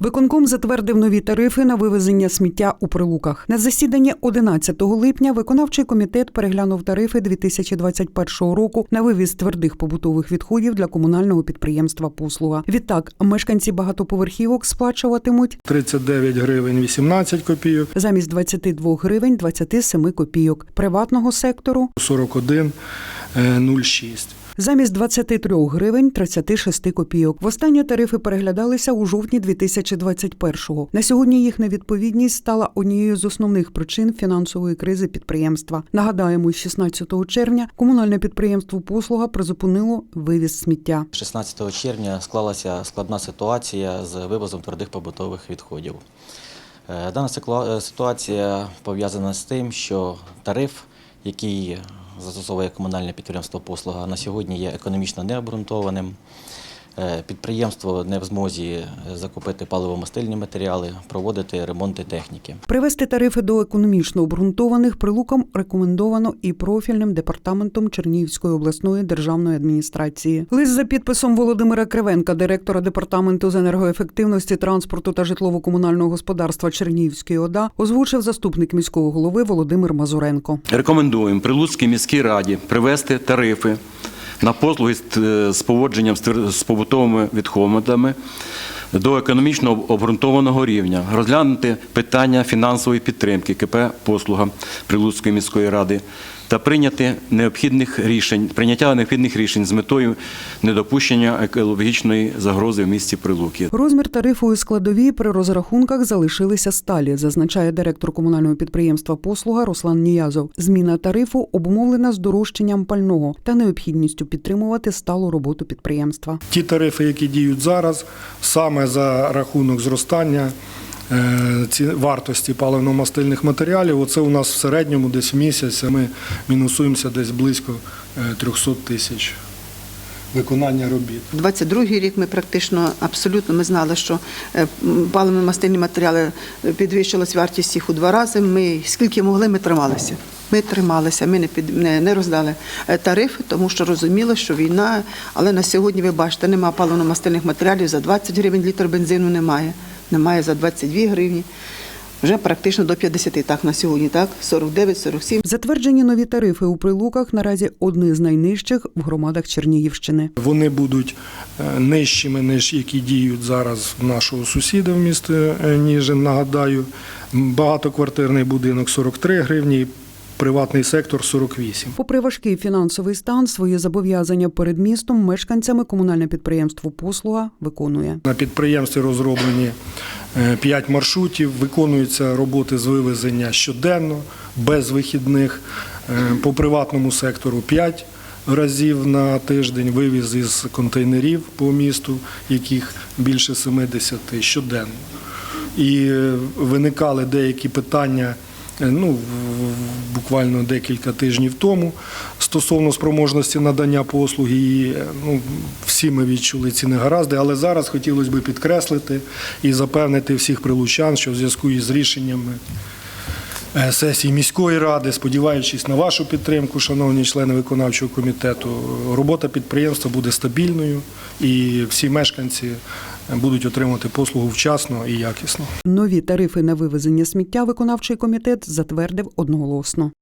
Виконком затвердив нові тарифи на вивезення сміття у прилуках. На засіданні 11 липня виконавчий комітет переглянув тарифи 2021 року на вивіз твердих побутових відходів для комунального підприємства Послуга. Відтак мешканці багатоповерхівок сплачуватимуть 39 гривень 18 копійок, замість 22 гривень 27 копійок, приватного сектору 41 е, 06. Замість 23 гривень 36 копійок. Востаннє тарифи переглядалися у жовтні 2021-го. На сьогодні їх невідповідність стала однією з основних причин фінансової кризи підприємства. Нагадаємо, 16 червня комунальне підприємство Послуга призупинило вивіз сміття. 16 червня склалася складна ситуація з вивозом твердих побутових відходів. Е, Дана е, ситуація пов'язана з тим, що тариф, який застосовує комунальне підприємство послуга, на сьогодні є економічно необґрунтованим. Е, Підприємство не в змозі закупити паливомастильні матеріали, проводити ремонти техніки. Привести тарифи до економічно обґрунтованих прилукам рекомендовано і профільним департаментом Чернігівської обласної державної адміністрації. Лист за підписом Володимира Кривенка, директора департаменту з енергоефективності, транспорту та житлово-комунального господарства Чернігівської ОДА, озвучив заступник міського голови Володимир Мазуренко. Рекомендуємо Прилуцькій міській раді привести тарифи на послуги з поводженням з з побутовими відходами до економічно обґрунтованого рівня, розглянути питання фінансової підтримки КП «Послуга» Прилуцької міської ради та прийняти необхідних рішень, прийняття необхідних рішень з метою недопущення екологічної загрози в місті Прилуки. Розмір тарифу у складовій при розрахунках залишилися сталі, зазначає директор комунального підприємства Послуга Руслан Ніязов. Зміна тарифу обумовлена здорожчанням пального та необхідністю підтримувати сталу роботу підприємства. Ті тарифи, які діють зараз, саме за рахунок зростання ці вартості паливно-мастильних матеріалів, оце у нас в середньому десь в місяць ми мінусуємося десь близько е, 300 тисяч виконання робіт. 22-й рік ми практично абсолютно ми знали, що е, паливно-мастильні матеріали е, підвищилась вартість їх у два рази. Ми скільки могли, ми трималися. Ми трималися, ми не під не, не роздали е, тарифи, тому що розуміли, що війна. Але на сьогодні ви бачите, немає паливно-мастильних матеріалів за 20 гривень літр бензину немає. Немає за 22 гривні. Вже практично до 50, так на сьогодні, так 49, 47. Затверджені нові тарифи у прилуках наразі одні з найнижчих в громадах Чернігівщини. Вони будуть е, нижчими, ніж які діють зараз в нашого сусіда в місті е, Ніжин. Нагадаю, багатоквартирний будинок 43 гривні, приватний сектор 48. Попри важкий фінансовий стан, свої зобов'язання перед містом мешканцями комунальне підприємство Послуга виконує. На підприємстві розроблені 5 маршрутів, виконуються роботи з вивезення щоденно, без вихідних. Е, По приватному сектору 5 разів на тиждень вивіз із контейнерів по місту, яких більше 70 щоденно. І е, виникали деякі питання. е, Ну, буквально декілька тижнів тому стосовно спроможності надання послуги, і ну, всі ми відчули ці негаразди, але зараз хотілося б підкреслити і запевнити всіх прилучан, що в зв'язку із рішеннями е, сесії міської ради, сподіваючись на вашу підтримку, шановні члени виконавчого комітету, робота підприємства буде стабільною і всі мешканці будуть отримувати послугу вчасно і якісно. Нові тарифи на вивезення сміття виконавчий комітет затвердив одноголосно.